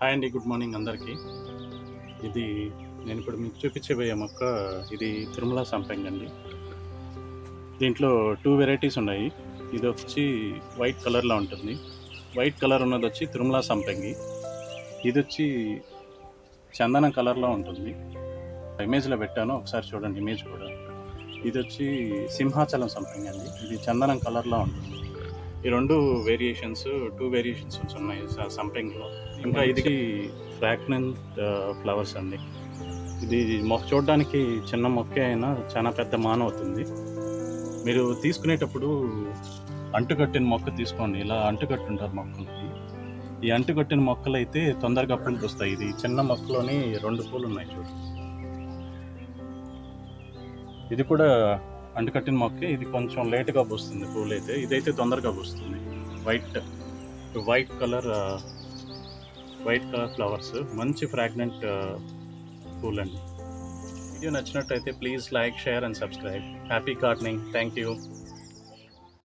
Hi అండి good morning అందరికీ. ఇది నేను ఇప్పుడు మీకు చూపించబోయే మొక్క ఇది తిరుమల సంపెంగ్ అండి. దీంట్లో టూ వెరైటీస్ ఉన్నాయి. ఇది వచ్చి వైట్ కలర్లో ఉంటుంది. వైట్ కలర్ ఉన్నది వచ్చి తిరుమల సంపెంగి. ఇది వచ్చి చందనం కలర్లో ఉంటుంది. ఇమేజ్లో పెట్టాను ఒకసారి చూడండి ఇమేజ్ కూడా. ఇది వచ్చి సింహాచలం సంపెంగ్ అండి. ఇది చందనం కలర్లో ఉంటుంది. ఈ రెండు వేరియేషన్స్ టూ వేరియేషన్స్ ఉన్నాయి స- సంపెంగ్లో ఇంకా ఇది ఫ్రాగ్నెంట్ ఫ్లవర్స్ అండి. ఇది మొక్క చూడడానికి చిన్న మొక్కే అయినా చాలా పెద్ద మాన అవుతుంది. మీరు తీసుకునేటప్పుడు అంటుకట్టిన మొక్క తీసుకోండి. ఇలా అంటుకట్టుంటారు మొక్కలకి. ఈ అంటుకట్టిన మొక్కలు అయితే తొందరగా పూలు వస్తాయి ఇది చిన్న మొక్కలోని రెండు పూలు ఉన్నాయి చూడండి ఇది కూడా అంటుకట్టిన మొక్క ఇది కొంచెం లేట్గా పూస్తుంది పూలు అయితే. ఇదైతే తొందరగా పూస్తుంది. White white colour white colour flowers మంచి ఫ్రాగ్నెంట్ uh, పూల్ అండి. వీడియో నచ్చినట్టయితే please like share and subscribe happy gardening thank you